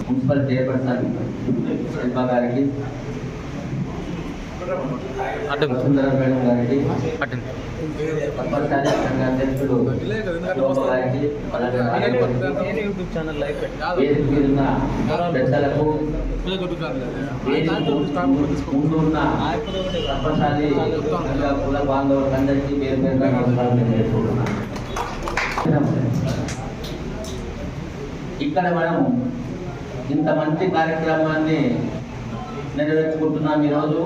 Municipal chairperson శిల్ప గారికి Vasundhara madam గారికి పద్మశాలి సంఘ అధ్యక్షుడు శోభ గారికి అలాగే రాజగోపాల్కి, యూట్యూబ్ ఛానల్ లైవ్ పెట్టి. వేదిక మీద ఉన్న పెద్దలకు వేదిక ముందు ఉన్న పద్మశాలి సంఘ కుల బాంధవులకు అందరికీ పేరు పేరుగా నమస్కారం నేను చేసుకుంటున్నాను ఇక్కడ మనం ఇంత మంచి కార్యక్రమాన్ని నెరవేర్చుకుంటున్నాం ఈరోజు.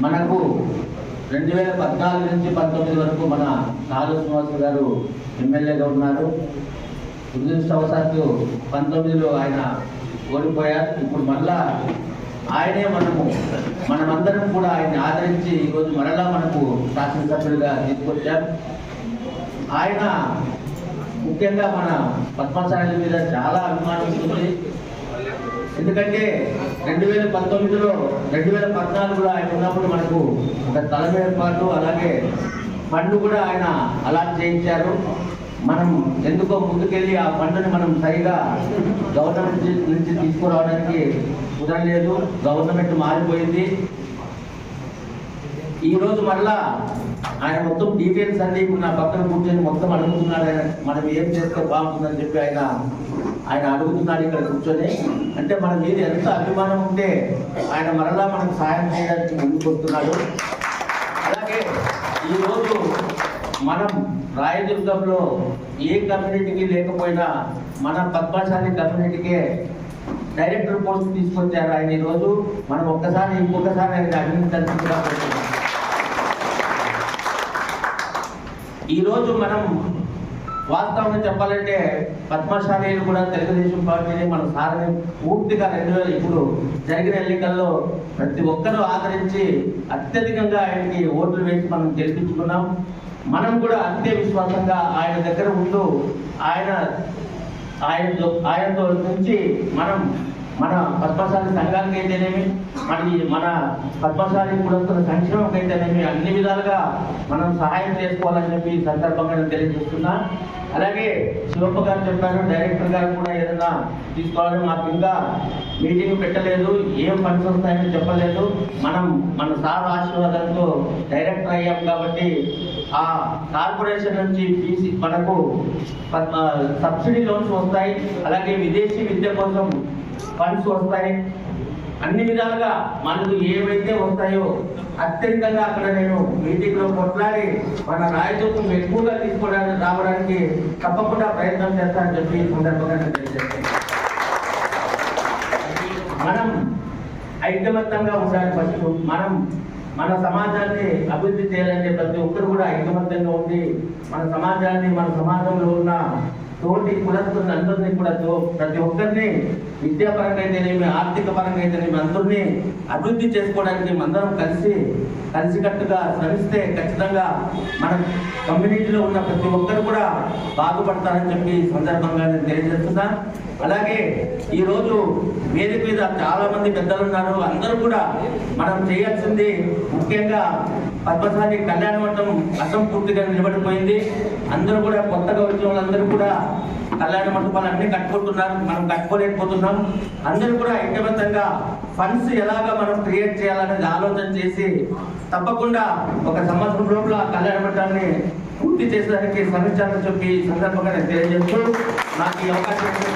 మనకు రెండు వేల పద్నాలుగు నుంచి పంతొమ్మిది వరకు మన నాలుగు శ్రీనివాస గారు ఎమ్మెల్యేగా ఉన్నారు. దురదృష్టవశాత్తు పంతొమ్మిదిలో ఆయన ఓడిపోయారు. ఇప్పుడు మళ్ళా ఆయనే మనము మనమందరం కూడా ఆయన్ని ఆదరించి ఈరోజు మరలా మనకు శాసనసభ్యులుగా తీసుకొచ్చారు ఆయన ముఖ్యంగా మన పద్మశాలి మీద చాలా అభిమానం ఉంటుంది. ఎందుకంటే రెండు వేల పంతొమ్మిదిలో రెండు వేల పద్నాలుగులో ఆయన ఉన్నప్పుడు మనకు ఒక తలం ఏర్పాటు అలాగే ఫండ్ కూడా ఆయన అలాట్ చేయించారు. మనం ఎందుకో ముందుకెళ్ళి ఆ ఫండ్ని మనం సరిగా గవర్నమెంట్ నుంచి తీసుకురావడానికి కుదరలేదు. గవర్నమెంట్ మారిపోయింది. ఈరోజు మళ్ళా ఆయన మొత్తం డీటెయిల్స్ అన్ని ఇప్పుడు నా పక్కన కూర్చొని మొత్తం అడుగుతున్నాడు. ఆయన మనం ఏం చేస్తే బాగుంటుందని చెప్పి ఆయన ఆయన అడుగుతున్నాడు ఇక్కడ కూర్చొని. అంటే మన మీద ఎంత అభిమానం ఉంటే ఆయన మరలా మనకు సాయం చేయడానికి ముందుకొస్తున్నాడు అలాగే ఈరోజు మనం రాయదుర్గంలో ఏ కమ్యూనిటీకి లేకపోయినా మన పద్మశాలి కమ్యూనిటీకే డైరెక్టర్ పోస్ట్ తీసుకొచ్చారు ఆయన ఈరోజు. మనం ఒక్కసారి ఇంకొకసారి ఆయన అభినందించాల్సిందిగా ఈరోజు మనం వాస్తవంగా చెప్పాలంటే పద్మశాలీలు కూడా తెలుగుదేశం పార్టీని మన సారని పూర్తిగా రెండు వేల ఇప్పుడు జరిగిన ఎన్నికల్లో ప్రతి ఒక్కరూ ఆదరించి అత్యధికంగా ఆయనకి ఓట్లు వేసి మనం గెలిపించుకున్నాం. మనం కూడా అంతే విశ్వాసంగా ఆయన దగ్గర ఉంటూ ఆయన ఆయనతో ఆయనతో నుంచి మనం మన పద్మశాలి సంఘానికి అయితేనేమి మన మన పద్మశాలి కులస్తుల సంక్షేమం అయితేనేమి అన్ని విధాలుగా మనం సహాయం చేసుకోవాలని చెప్పి ఈ సందర్భంగా నేను తెలియజేస్తున్నా. అలాగే శివప్ప గారు చెప్పారు డైరెక్టర్ గారు కూడా ఏదైనా తీసుకోవాలని మాకు ఇంకా మీటింగ్ పెట్టలేదు ఏం ఫండ్స్ వస్తాయని చెప్పలేదు. మనం మన సార్ ఆశీర్వాదంతో డైరెక్టర్ అయ్యాం కాబట్టి ఆ కార్పొరేషన్ నుంచి ఫీజు మనకు సబ్సిడీ లోన్స్ వస్తాయి. అలాగే విదేశీ విద్య కోసం ఫండ్స్ వస్తాయి. అన్ని విధాలుగా మనకు ఏవైతే వస్తాయో అత్యధికంగా అక్కడ నేను మీటింగ్లో కొట్లాడి మన రాయచూతం ఎక్కువగా తీసుకోవడానికి రావడానికి తప్పకుండా ప్రయత్నం చేస్తానని చెప్పి సందర్భంగా మనం ఐకమత్యంగా ఉండాలి ఫస్ట్ మనం మన సమాజాన్ని అభివృద్ధి చేయాలంటే ప్రతి ఒక్కరు కూడా ఐకమత్యంగా ఉండి మన సమాజాన్ని మన సమాజంలో ఉన్న తోటి కులస్తున్న అందరినీ కూడా ప్రతి ఒక్కరిని విద్యాపరంగా అయితేనేమి ఆర్థిక పరంగా అయితేనేమి అందరినీ అభివృద్ధి చేసుకోవడానికి అందరం కలిసి కలిసికట్టుగా శ్రమిస్తే ఖచ్చితంగా మన కమ్యూనిటీలో ఉన్న ప్రతి ఒక్కరు కూడా బాగుపడతారని చెప్పి ఈ సందర్భంగా నేను తెలియజేస్తున్నా. అలాగే ఈరోజు వేదిక మీద చాలా మంది పెద్దలు ఉన్నారు అందరూ కూడా మనం చేయాల్సింది ముఖ్యంగా పద్మశాలి కళ్యాణ మండపం అసంపూర్తిగా నిలబడిపోయింది. అందరూ కూడా కొత్తగా వచ్చిన వాళ్ళందరూ కూడా కళ్యాణ మండపాలు అన్ని కట్టుకుంటున్నారు. మనం కట్టుకోలేకపోతున్నాం. అందరూ కూడా ఐక్యబద్ధంగా ఫండ్స్ ఎలాగా మనం క్రియేట్ చేయాలనేది ఆలోచన చేసి తప్పకుండా ఒక సంవత్సరం లోపల కళ్యాణ మండపాన్ని పూర్తి చేసేదానికి శ్రమించాలని చెప్పి ఈ సందర్భంగా నేను తెలియజేస్తూ నాకు ఈ అవకాశం ఇచ్చిన